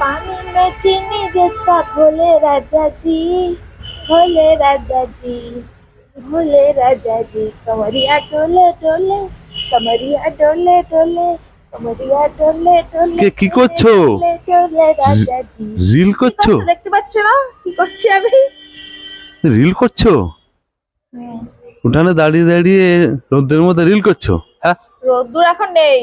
पानी में चीनी जैसा भोले राजा जी भोले राजा जी भोले राजा जी कमरिया डोले डोले कमरिया डोले डोले कमरिया डोले डोले কে কি করছো? डोले डोले राजा जी রিল কি করছো করছো দেখতে পাচ্ছ না কি করছি আমি রিল করছো উঠানে দাঁড়িয়ে দাঁড়িয়ে রোদ্রের মধ্যে রিল করছো হ্যাঁ রোদ্দুর এখন নেই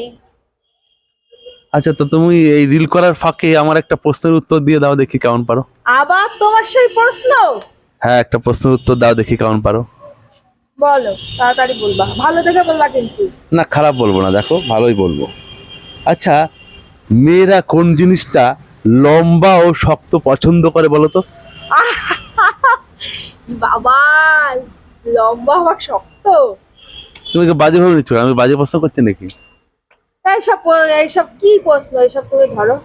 আচ্ছা তো তুমি এই রিল করার ফাঁকে আমার একটা প্রশ্নের উত্তর দিয়ে দাও দেখি কেমন পারো। আবার তোমার সেই প্রশ্ন? হ্যাঁ একটা প্রশ্নের উত্তর দাও দেখি কেমন পারো। বলো তাড়াতাড়ি বলবা। ভালো দেখে বলবা কিন্তু। না খারাপ বলব না দেখো ভালোই বলব। আচ্ছা মেয়েরা কোন জিনিসটা লম্বা ও শক্ত পছন্দ করে বলো তো? বাবা লম্বা হওয়া শক্ত? তুমি কি বাজে ভাবে নিচ্ছ আমি বাজে প্রশ্ন করছি নাকি? এইসব কি প্রশ্ন? এইসব তুমি ধরো।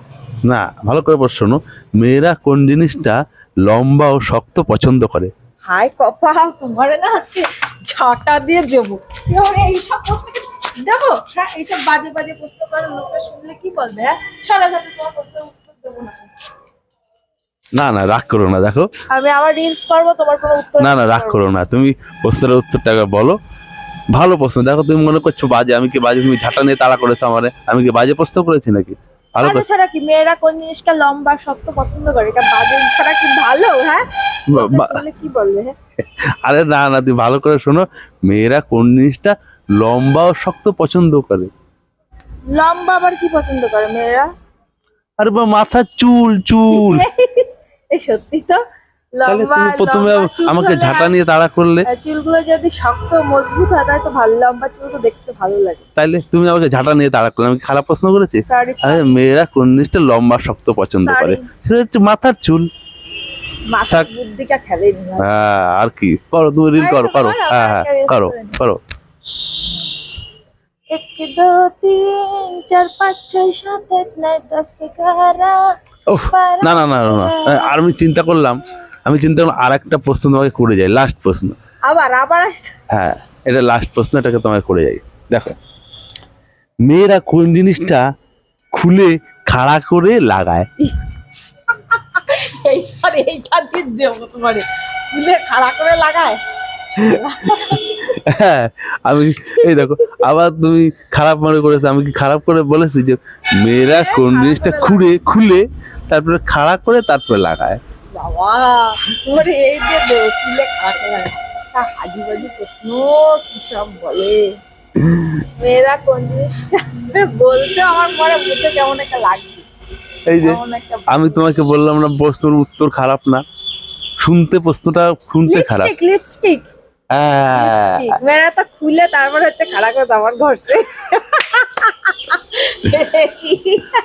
না ভালো করে বল শোনো। মেয়েরা কোন জিনিসটা লম্বা ও শক্ত পছন্দ করে? হাই তোমার না আজকে ঝাঁটা দিয়ে দেবো। এবার এইসব প্রশ্ন দেবো হ্যাঁ এইসব বাজে বাজে প্রশ্ন করে লোকে শুনলে কি বলবে হ্যাঁ? সারা সাথে তোমার প্রশ্নের উত্তর দেবো না। না না রাগ করো না দেখো। আমি আবার রিলস করব তোমার কোনো উত্তর না না রাগ করো না। তুমি প্রশ্নের উত্তরটা বলো। ভালো প্রশ্ন। দেখো তুমি মনে করছ বাজে আমি কি বাজে? তুমি ঝাঁটা নিয়ে তাড়া করেছ আমারে। আমি কি বাজে প্রশ্ন করেছি নাকি? ভালো বাজে ছাড়া কি? মেয়েরা কোন জিনিসটা লম্বা শক্ত পছন্দ করে? এটা বাজে ছাড়া কি ভালো হ্যাঁ? কি বলবে হ্যাঁ? আরে না না তুমি ভালো করে শোনো। মেয়েরা কোন জিনিসটা লম্বা ও শক্ত পছন্দ করে? লম্বা আবার কি পছন্দ করে মেয়েরা? আরে বা মাথার চুল চুল। এই সত্যি তো। তাহলে তুমি প্রথমে আমাকে ঝাঁটা নিয়ে তাড়া করলে? চুলগুলো যদি শক্ত মজবুত হয় তাহলে তো ভালো লম্বা চুল তো দেখতে ভালো লাগে। তাইলে তুমি আমাকে ঝাঁটা নিয়ে তাড়া করলে আমি খারাপ প্রশ্ন করেছি? আরে মেয়েরা কোন জিনিসটা লম্বা শক্ত পছন্দ করে? সেটা হচ্ছে মাথার চুল। মাথার বুদ্ধিটা খেলেনি হ্যাঁ আর কি। করো আরে করো করো। হ্যাঁ হ্যাঁ করো করো এক দো তিন চার পাঁচ ছয় সাত নয় দশ এগারো না না না না আর আমি চিন্তা করলাম আমি চিন্তা করলাম আর একটা প্রশ্ন তোমাকে করে যাই লাস্ট প্রশ্ন। আবার আবার হ্যাঁ এটা লাস্ট প্রশ্ন এটাকে তোমাকে করে যাই। দেখো মেয়েরা কোন জিনিসটা খুলে খাড়া করে লাগায়? এইবার এইটা দিয়ে দেবো তোমার। খুলে খাড়া করে লাগায়? হ্যাঁ আমি এই দেখো আবার তুমি খারাপ মনে করেছ আমি কি খারাপ করে বলেছি যে মেয়েরা কোন জিনিসটা খুঁড়ে খুলে তারপরে খাড়া করে তারপরে লাগায়। বাবা তোমার এই খাড়া করে বাজি প্রশ্ন কি সব বলে? মেয়েরা কোন জিনিসটা বলতে আমার মনে মুখে কেমন একটা লাগছে। এই যে আমি তোমাকে বললাম না প্রশ্নের উত্তর খারাপ না। শুনতে প্রশ্নটা শুনতে খারাপ। লিপস্টিক হ্যাঁ। লিপস্টিক মেয়েরা তো খুলে তারপর হচ্ছে খাড়া করে আমার ঘরছে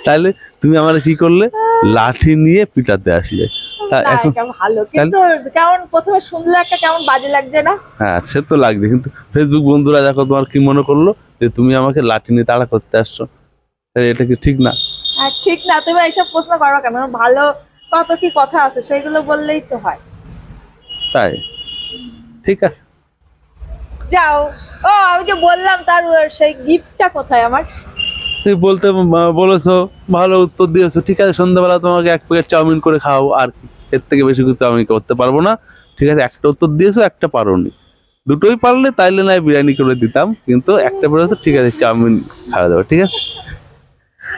তাহলে তুমি আমার কি করলে? লাঠি নিয়ে পিটাতে আসলে। তা এখন ভালো। কিন্তু কেমন প্রথমে শুনলে একটা কেমন বাজে লাগছে না? হ্যাঁ সে তো লাগছে কিন্তু ফেসবুক বন্ধুরা দেখো তোমার কি মনে করল? যে তুমি আমাকে লাঠি নিয়ে তাড়া করতে আসছো। এটা কি ঠিক না? আর ঠিক না। তুমি এইসব প্রশ্ন করো কেন? ভালো কত কি কথা আছে সেগুলো বললেই তো হয়। তাই? ঠিক আছে। যাও। ও আমি যে বললাম তার সেই গিফটটা কোথায় আমার? তুমি বলতে বলেছ, ভালো উত্তর দিয়েছ। ঠিক আছে, সন্ধ্যাবেলা তোমাকে এক প্যাকেট চাউমিন করে খাওয়াবো আর কি এর থেকে বেশি কিছু আমি করতে পারব না। ঠিক আছে, একটা উত্তর দিয়েছ, একটা পারো নি দুটোই পারলে তাইলে নয় বিরিয়ানি করে দিতাম, কিন্তু একটা বলেছ, ঠিক আছে, চাউমিন খাওয়া দেবো, ঠিক আছে?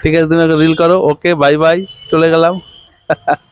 ঠিক আছে, তুমি একটা রিল করো। ওকে বাই বাই চলে গেলাম।